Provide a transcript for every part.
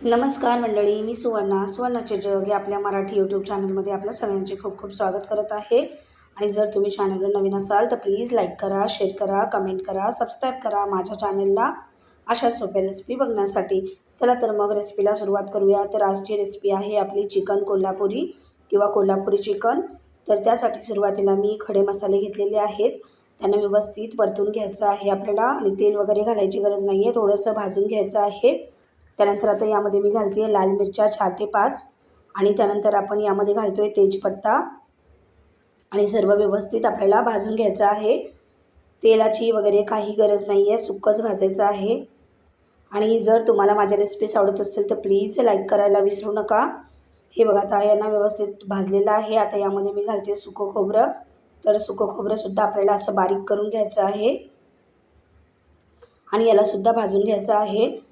नमस्कार मंडळी मी सुवर्णा. सुवर्णाचे जग या आपल्या मराठी यूट्यूब चॅनलमध्ये आपल्या सगळ्यांचे खूप खूप स्वागत करत आहे. आणि जर तुम्ही चॅनलवर नवीन असाल तर प्लीज लाईक करा शेअर करा कमेंट करा सबस्क्राईब करा माझ्या चॅनलला अशा सोप्या रेसिपी बघण्यासाठी चला तर मग रेसिपीला सुरुवात करूया. तर आजची रेसिपी आहे आपली चिकन कोल्हापुरी किंवा कोल्हापुरी चिकन तर त्यासाठी सुरुवातीला मी खडे मसाले घेतलेले आहेत. त्यांना व्यवस्थित परतून घ्यायचं आहे आपल्याला आणि तेल वगैरे घालायची गरज नाही आहे थोडंसं भाजून घ्यायचं आहे. त्यानंतर आता यामध्ये मी घालते आहे लाल मिरच्या चार ते पाच. आणि त्यानंतर आपण यामध्ये घालतो आहे तेजपत्ता. आणि सर्व व्यवस्थित आपल्याला भाजून घ्यायचं आहे. तेलाची वगैरे काही गरज नाही आहे सुकंच भाजायचं आहे. आणि जर तुम्हाला माझ्या रेसिपीज आवडत असेल तर प्लीज लाईक करायला विसरू नका. हे बघा आता यांना व्यवस्थित भाजलेलं आहे. आता यामध्ये मी घालते सुकं खोबरं. तर सुकं खोबरंसुद्धा आपल्याला असं बारीक करून घ्यायचं आहे. आणि यालासुद्धा भाजून घ्यायचं आहे.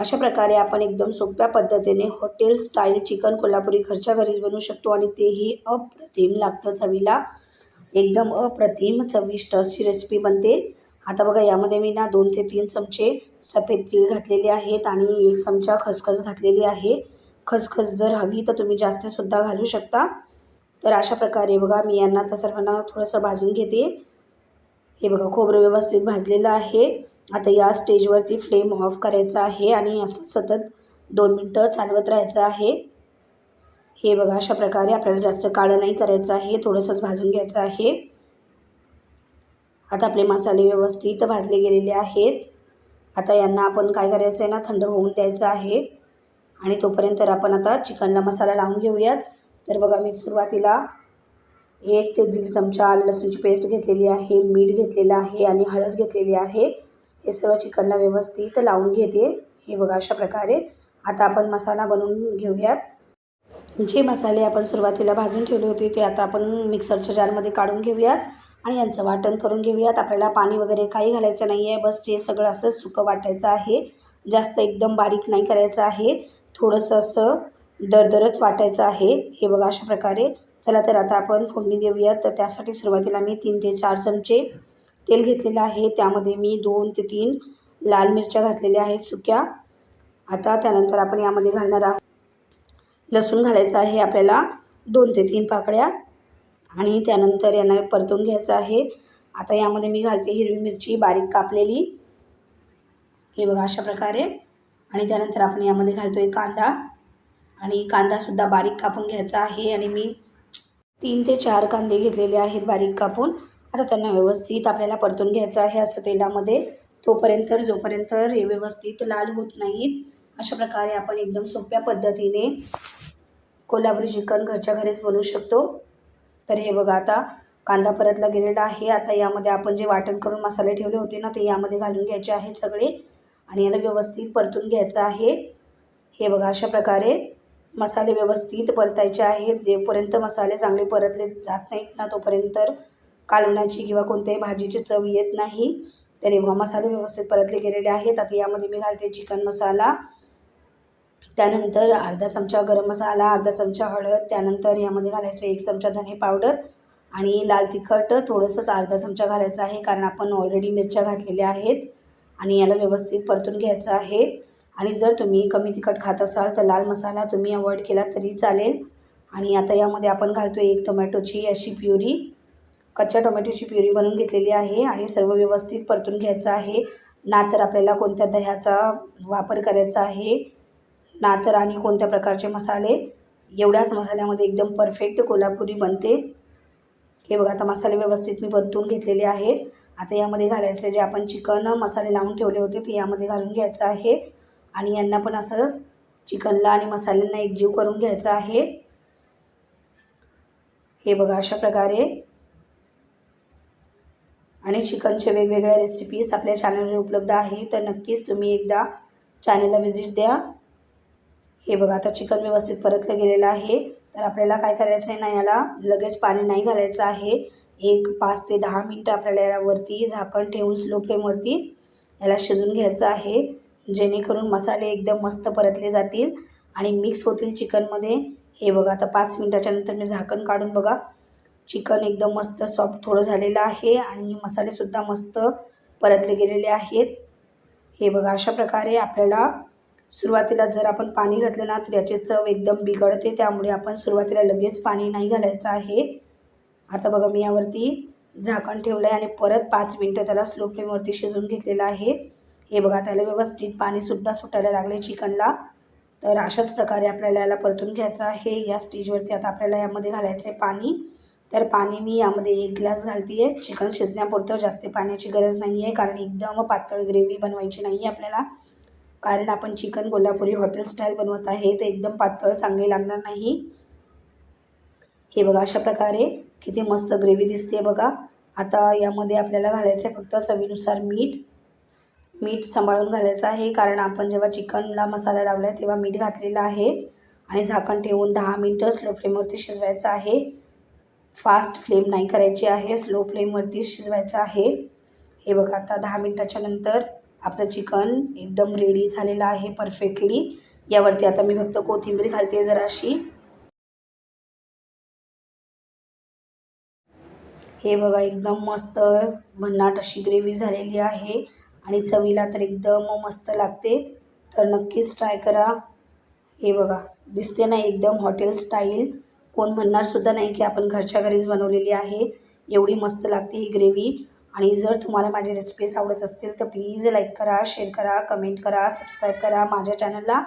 अशा प्रकारे आपण एकदम सोप्या पद्धतीने हॉटेल स्टाईल चिकन कोल्हापुरी घरच्या घरीच बनवू शकतो आणि तेही अप्रतिम लागतं चवीला. एकदम अप्रतिम चविष्ट अशी रेसिपी बनते. आता बघा यामध्ये मी ना दोन ते तीन चमचे सफेद तीळ घातलेले आहेत आणि एक चमचा खसखस घातलेली आहे. खसखस जर हवी तर तुम्ही जास्तसुद्धा घालू शकता. तर अशा प्रकारे बघा मी यांना तर सर्वांना थोडंसं भाजून घेते. हे बघा खोबरं व्यवस्थित भाजलेलं आहे. आता या स्टेजवरती फ्लेम ऑफ करायचा आहे आणि असं सतत दोन मिनटं चालवत राहायचं आहे. हे बघा अशा प्रकारे आपल्याला जास्त काळं नाही करायचं आहे थोडंसंच भाजून घ्यायचं आहे. आता आपले मसाले व्यवस्थित भाजले गेलेले आहेत. आता यांना आपण काय करायचं आहे ना थंड होऊन द्यायचं आहे. आणि तोपर्यंत आपण आता चिकनला मसाला लावून घेऊयात. तर बघा मी सुरुवातीला एक ते दीड चमचा लसूणची पेस्ट घेतलेली आहे मीठ घेतलेलं आहे आणि हळद घेतलेली आहे. हे सर्व चिकनला व्यवस्थित लावून घेते. हे बघा अशा प्रकारे. आता आपण मसाला बनवून घेऊयात. जे मसाले आपण सुरुवातीला भाजून ठेवले होते ते आता आपण मिक्सरच्या जारमध्ये काढून घेऊयात आणि यांचं वाटण करून घेऊयात. आपल्याला पाणी वगैरे काही घालायचं नाही आहे बस जे सगळं असं सुकं वाटायचं आहे. जास्त एकदम बारीक नाही करायचं आहे. थोडंसं असं दरदरच वाटायचं आहे. हे बघा अशा प्रकारे. चला तर आता आपण फोडणी देऊयात. तर त्यासाठी सुरुवातीला मी तीन ते चार चमचे तेल घेतलेलं आहे. त्यामध्ये मी दोन ते तीन लाल मिरच्या घातलेल्या आहेत सुक्या. आता त्यानंतर आपण यामध्ये घालणार आहोत लसूण घालायचं आहे आपल्याला दोन ते तीन पाकळ्या. आणि त्यानंतर यांना परतून घ्यायचं आहे. आता यामध्ये मी घालते हिरवी मिरची बारीक कापलेली. हे बघा अशा प्रकारे. आणि त्यानंतर आपण यामध्ये घालतो आहे कांदा. आणि कांदासुद्धा बारीक कापून घ्यायचा आहे. आणि मी तीन ते चार कांदे घेतलेले आहेत बारीक कापून. आता त्यांना व्यवस्थित आपल्याला परतून घ्यायचं आहे असं तेलामध्ये. तोपर्यंत जोपर्यंत हे व्यवस्थित लाल होत नाहीत अशा प्रकारे आपण एकदम सोप्या पद्धतीने कोल्हापुरी चिकन घरच्या घरीच बनवू शकतो. तर हे बघा आता कांदा परतला गेलेला आहे. आता यामध्ये आपण जे वाटण करून मसाले ठेवले होते ना ते यामध्ये घालून घ्यायचे आहेत सगळे. आणि याला व्यवस्थित परतून घ्यायचं आहे. हे बघा अशा प्रकारे मसाले व्यवस्थित परतायचे आहेत. जेपर्यंत मसाले चांगले परतले जात नाहीत ना तोपर्यंत कालवण्याची किंवा कोणत्याही भाजीची चव येत नाही. तर बघा मसाले व्यवस्थित परतले गेलेले आहेत. आता यामध्ये मी घालते चिकन मसाला. त्यानंतर अर्धा चमचा गरम मसाला अर्धा चमचा हळद त्यानंतर यामध्ये घालायचं एक चमचा धने पावडर आणि लाल तिखट. थोडंसंच अर्धा चमचा घालायचा आहे कारण आपण ऑलरेडी मिरच्या घातलेल्या आहेत आणि याला व्यवस्थित परतून घ्यायचं आहे. आणि जर तुम्ही कमी तिखट खात असाल तर लाल मसाला तुम्ही अवॉइड केला तरी चालेल. आणि आता यामध्ये आपण घालतो एक टोमॅटोची अशी प्युरी. कच्च्या टोमॅटोची प्युरी बनवून घेतलेली आहे आणि सर्व व्यवस्थित परतून घ्यायचं आहे. ना तर आपल्याला कोणत्या दह्याचा वापर करायचा आहे ना तर आणि कोणत्या प्रकारचे मसाले. एवढ्याच मसाल्यामध्ये एकदम परफेक्ट कोल्हापुरी बनते. हे बघा आता मसाले व्यवस्थित मी परतून घेतलेले आहेत. आता यामध्ये घालायचे जे आपण चिकन मसाले लावून ठेवले होते ते यामध्ये घालून घ्यायचं आहे. आणि यांना पण असं चिकनला आणि मसाल्यांना एकजीव करून घ्यायचं आहे. हे बघा अशा प्रकारे आणि चिकनचे वेगवेगळ्या रेसिपीज आपल्या चॅनलवर उपलब्ध आहे. तर नक्कीच तुम्ही एकदा चॅनलला व्हिजिट द्या. हे बघा आता चिकन व्यवस्थित परतलं गेलेलं आहे. तर आपल्याला काय करायचं आहे ना याला लगेच पाणी नाही घालायचं आहे. एक पाच ते दहा मिनटं आपल्याला यावरती झाकण ठेवून स्लो फ्लेमवरती याला शिजून घ्यायचं आहे. जेणेकरून मसाले एकदम मस्त परतले जातील. आणि मिक्स होतील चिकनमध्ये हे बघा आता पाच मिनटाच्या नंतर मी झाकण काढून बघा. चिकन एकदम मस्त सॉफ्ट थोडं झालेलं आहे आणि मसालेसुद्धा मस्त परतले गेलेले आहेत. हे बघा अशा प्रकारे आपल्याला सुरुवातीला जर आपण पाणी घातलं ना तर याची चव एकदम बिघडते. त्यामुळे आपण सुरुवातीला लगेच पाणी नाही घालायचं आहे. आता बघा मी यावरती झाकण ठेवलं आहे आणि परत पाच मिनटं त्याला स्लो फ्लेमवरती शिजवून घेतलेलं आहे. हे बघा त्याला व्यवस्थित पाणीसुद्धा सुटायला लागले चिकनला. तर अशाच प्रकारे आपल्याला याला परतून घ्यायचं आहे. या स्टेजवरती आता आपल्याला यामध्ये घालायचं आहे पाणी. तर पाणी मी यामध्ये एक ग्लास घालते आहे चिकन शिजण्यापुरतं जास्त पाण्याची गरज नाही आहे कारण एकदम पातळ ग्रेव्ही बनवायची नाही आहे आपल्याला. कारण आपण चिकन कोल्हापुरी हॉटेल स्टाईल बनवत आहे तर एकदम पातळ चांगली लागणार नाही. हे बघा अशा प्रकारे किती मस्त ग्रेव्ही दिसते बघा. आता यामध्ये आपल्याला घालायचं आहे फक्त चवीनुसार मीठ. मीठ सांभाळून घालायचं आहे कारण आपण जेव्हा चिकनला मसाला लावला आहे तेव्हा मीठ घातलेलं आहे. आणि झाकण ठेवून दहा मिनटं स्लो फ्लेमवरती शिजवायचं आहे. फास्ट फ्लेम नाही करायची आहे स्लो फ्लेमवरती शिजवायचं आहे. हे बघा आता दहा मिनटाच्या नंतर आपलं चिकन एकदम रेडी झालेलं आहे परफेक्टली यावरती आता मी फक्त कोथिंबीर घालते जराशी. हे बघा एकदम मस्त भन्नाट अशी ग्रेव्ही झालेली आहे आणि चवीला तर एकदम मस्त लागते. तर नक्कीच ट्राय करा. हे बघा दिसते ना एकदम हॉटेल स्टाईल कोण म्हणणारसुद्धा नाही की आपण घरच्या घरीच बनवलेली आहे. एवढी मस्त लागते ही ग्रेव्ही आणि जर तुम्हाला माझे रेसिपीज आवडत असतील तर प्लीज लाईक करा शेअर करा कमेंट करा सबस्क्राईब करा माझ्या चॅनलला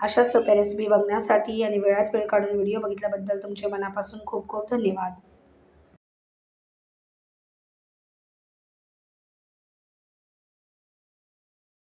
अशाच सोप्या रेसिपी बघण्यासाठी आणि वेळात वेळ काढून व्हिडिओ बघितल्याबद्दल तुमचे मनापासून खूप खूप धन्यवाद.